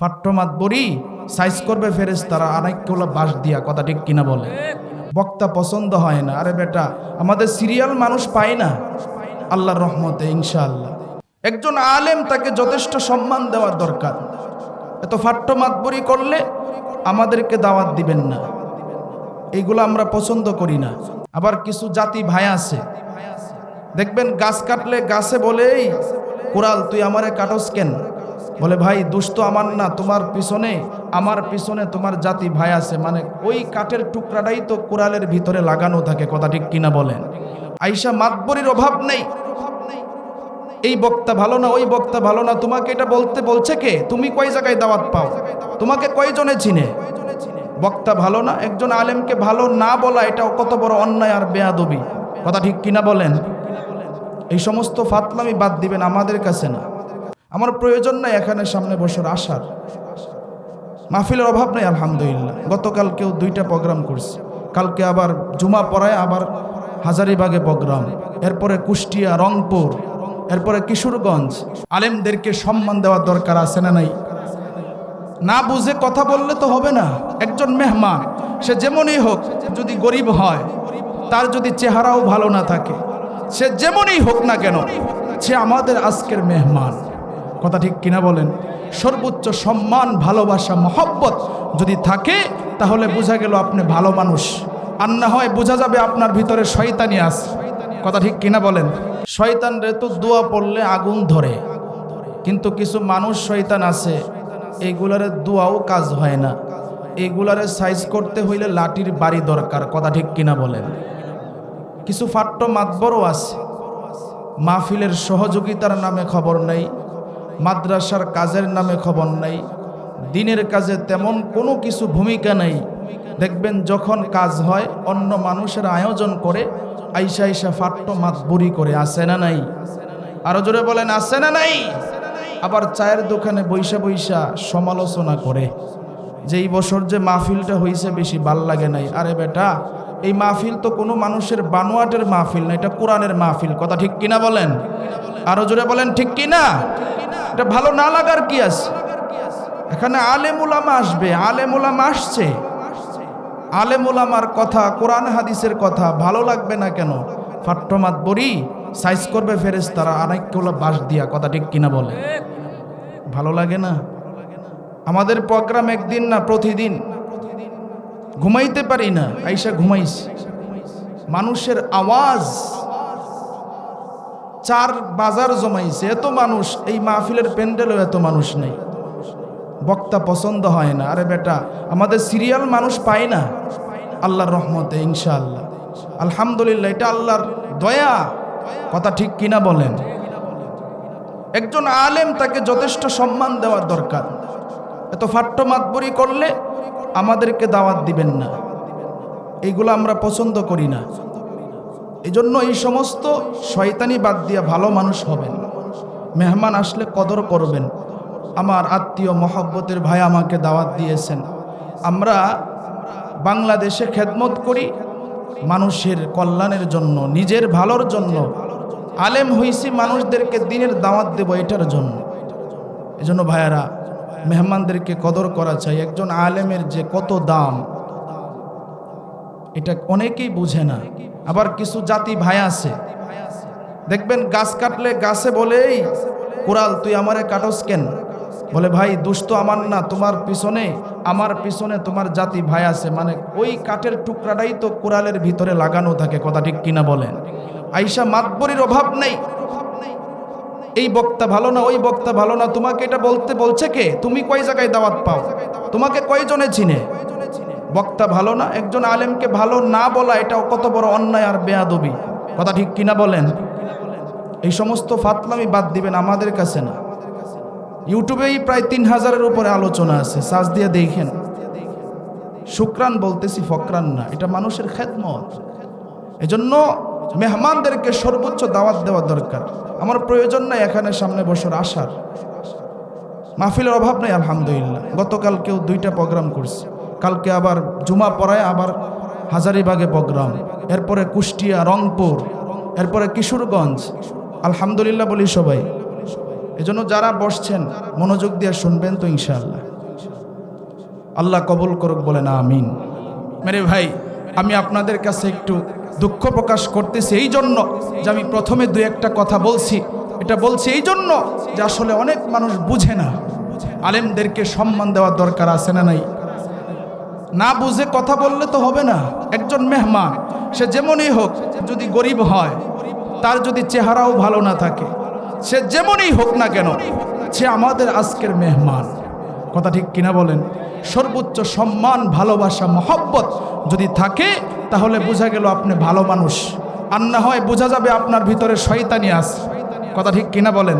ফাট্টমাত বড়ি সাইজ করবে ফেরেস তারা অনেকগুলো বাস দিয়া, কথা ঠিক কিনা বলে। বক্তা পছন্দ হয় না। আরে বেটা, আমাদের সিরিয়াল মানুষ পায় না। আল্লাহর রহমতে, ইনশাআল্লাহ। একজন আলেম তাকে যথেষ্ট সম্মান দেওয়ার দরকার। এত ফাট্টমাতবরি করলে আমাদেরকে দাওয়াত দিবেন না। এগুলো আমরা পছন্দ করি না। আবার কিছু জাতি ভাই আছে। দেখবেন গাছ কাটলে গাছে বলেই, কোরাল, তুই আমারে কাটস কেন? বলে, ভাই দুষ্ট আমার না, তোমার পিছনে, আমার পিছনে তোমার জাতি ভাই আছে। মানে ওই কাঠের টুকরাটাই তো কোরালের ভিতরে লাগানো থাকে, কথা ঠিক কিনা বলেন। আইসা মাতবরির অভাব নেই। এই বক্তা ভালো না, ওই বক্তা ভালো না, তোমাকে এটা বলতে বলছে কে? তুমি কয় জায়গায় দাওয়াত পাও? তোমাকে কয়জনে চিনে? বক্তা ভালো না, একজন আলেমকে ভালো না বলা এটা কত বড় অন্যায় আর বেয়াদবি। কথা ঠিক কিনা বলেন? এই সমস্ত ফাতলামি বাদ দিবেন আমাদের কাছে না। আমার প্রয়োজন নাই এখানে সামনে বছর আসার। মাহফিলের অভাব নেই, আলহামদুলিল্লাহ। গতকালকেও দুইটা প্রোগ্রাম করছি। কালকে আবার জুমা পড়ায় আবার হাজারিবাগে প্রোগ্রাম। এরপরে কুষ্টিয়া, রংপুর, এরপরে কিশোরগঞ্জ। আলেমদেরকে সম্মান দেওয়ার দরকার আছে না নাই? না বুঝে কথা বললে তো হবে না। একজন মেহমান, সে যেমনই হোক, যদি গরিব হয়, তার যদি চেহারাও ভালো না থাকে, সে যেমনই হোক না কেন, সে আমাদের আজকের মেহমান। কথা ঠিক কিনা বলেন? সর্বোচ্চ সম্মান, ভালোবাসা, মহব্বত যদি থাকে, তাহলে বোঝা গেল আপনি ভালো মানুষ। আর না হয় বোঝা যাবে আপনার ভিতরে শয়তানি আছে। কথা ঠিক কিনা বলেন? শয়তান রে তো দোয়া পড়লে আগুন ধরে। কিন্তু কিছু মানুষ শয়তান আছে এইগুলারে দোয়াও কাজ হয় না। এইগুলারে সাইজ করতে হইলে লাঠির বাড়ি দরকার, কথা ঠিক কিনা বলেন? কিছু ফাট্ট মাতবরও আছে। মাহফিলের সহযোগিতার নামে খবর নেই। মাদ্রাসার কাজের নামে খবর নেই, দিনের কাজে তেমন কোনো কিছু ভূমিকা নেই। দেখবেন যখন কাজ হয়, অন্য মানুষের আয়োজন করে, আইসা আইসা ফাট্ট মাতবুরি করে আসে না নাই? আরও জোরে বলেন আসে না নাই? আবার চায়ের দোকানে বৈশা বৈশা সমালোচনা করে। যে এই বছর যে মাহফিলটা হয়েছে বেশি ভালো লাগে নাই। আরে বেটা, এই মাহফিল তো কোনো মানুষের বানোয়াটের মাহফিল না, এটা কোরআনের মাহফিল। কথা ঠিক কিনা বলেন? আরও জোরে বলেন, ঠিক কিনা? এটা ভালো না লাগার কি আছে? এখানে আলেমুলামা আসবে, আলেমুলামা আসছে। আলেমুলামার কথা, কোরআন হাদিসের কথা ভালো লাগবে না কেন? ফাট্টমাত বড়ি, সাইজ করবে ফেরেস তারা অনেকগুলো বাস দিয়া, কথা ঠিক কিনা বলে? ভালো লাগে না? আমাদের প্রোগ্রাম একদিন না প্রতিদিন? ঘুমাইতে পারি না, আইসা ঘুমাইছি। মানুষের আওয়াজ চার বাজার জমাইছে, এত মানুষ, এই মাহফিলের প্যান্ডেলও এত মানুষ নেই। বক্তা পছন্দ হয় না। আরে বেটা, আমাদের সিরিয়াল মানুষ পায় না। আল্লাহর রহমতে, ইনশাআল্লাহ। আলহামদুলিল্লাহ, এটা আল্লাহর দয়া। কথা ঠিক কিনা বলেন? একজন আলেম তাকে যথেষ্ট সম্মান দেওয়ার দরকার। এত ফাট্ট মাতবরি করলে আমাদেরকে দাওয়াত দিবেন না। এইগুলো আমরা পছন্দ করি না। এই জন্য এই সমস্ত শয়তানি বাদ দিয়া ভালো মানুষ হবেন। মেহমান আসলে কদর করবেন। আমার আত্মীয় মহব্বতের ভাই আমাকে দাওয়াত দিয়েছেন। আমরা বাংলাদেশে খেদমত করি মানুষের কল্যাণের জন্য, নিজের ভালোর জন্য। আলেম হইছি মানুষদেরকে দিনের দাওয়াত দেব এটার জন্য। এজন্য ভাইয়ারা, মেহমানদেরকে কদর করা চাই। একজন আলেমের যে কত দাম, এটা অনেকেই বুঝে না। আবার কিছু জাতি ভাই আছে। দেখবেন গাছ কাটলে গাছে বলেই কোরাল তুই আমারে কাটস কেন? বলে, ভাই, দুষ্ট আমার না, তোমার পিছনে, আমার পিছনে তোমার জাতি ভাই আছে। মানে ওই কাঠের টুকরাটাই তো কোরালের ভিতরে লাগানো থাকে, কথা ঠিক কিনা বলেন। আইসা মাতবরির অভাব নেই। এই বক্তা ভালো না, ওই বক্তা ভালো না, তোমাকে এটা বলতে বলছে কে? তুমি কয় জায়গায় দাওয়াত পাও? তোমাকে কয়জনে চিনে? বক্তা ভালো না, একজন আলেমকে ভালো না বলা এটা কত বড় অন্যায় আর বেয়াদবি। কথা ঠিক কিনা বলেন? এই সমস্ত ফাতলামি বাদ দিবেন আমাদের কাছে না। ইউটিউবেই প্রায় তিন হাজারের উপরে আলোচনা আছে, সাজ দিয়ে দেখেন। শুক্রান বলতেছি, ফকরান না, এটা মানুষের খেদমত। এজন্য মেহমানদেরকে সর্বোচ্চ দাওয়াত দেওয়া দরকার। আমার প্রয়োজন নাই এখানে সামনে বছর আসার মাহফিলের অভাব নেই, আলহামদুলিল্লাহ। গতকালকেও দুইটা প্রোগ্রাম করছি। কালকে আবার জুমা পড়ায় আবার হাজারিবাগে প্রোগ্রাম এরপরে কুষ্টিয়া, রংপুর, এরপরে কিশোরগঞ্জ। আলহামদুলিল্লাহ বলি সবাই। এজন্য যারা বসছেন, মনোযোগ দিয়ে শুনবেন তো ইনশাআল্লাহ। আল্লাহ কবুল করুক বলে না আমিন। মেরে ভাই, আমি আপনাদের কাছে একটু দুঃখ প্রকাশ করতেছি এই জন্য যে আমি প্রথমে দু একটা কথা বলছি। এটা বলছি এই জন্য যে আসলে অনেক মানুষ বুঝে না। আলেমদেরকে সম্মান দেওয়ার দরকার আছে না নাই? না বুঝে কথা বললে তো হবে না। একজন মেহমান, সে যেমনই হোক, যদি গরিব হয়, তার যদি চেহারাও ভালো না থাকে, সে যেমনই হোক না কেন, সে আমাদের আজকের মেহমান। কথা ঠিক কিনা বলেন? সর্বোচ্চ সম্মান, ভালোবাসা, মহব্বত যদি থাকে, তাহলে বোঝা গেল আপনি ভালো মানুষ। আর না হয় বোঝা যাবে আপনার ভিতরে শয়তানি আছে। কথা ঠিক কিনা বলেন?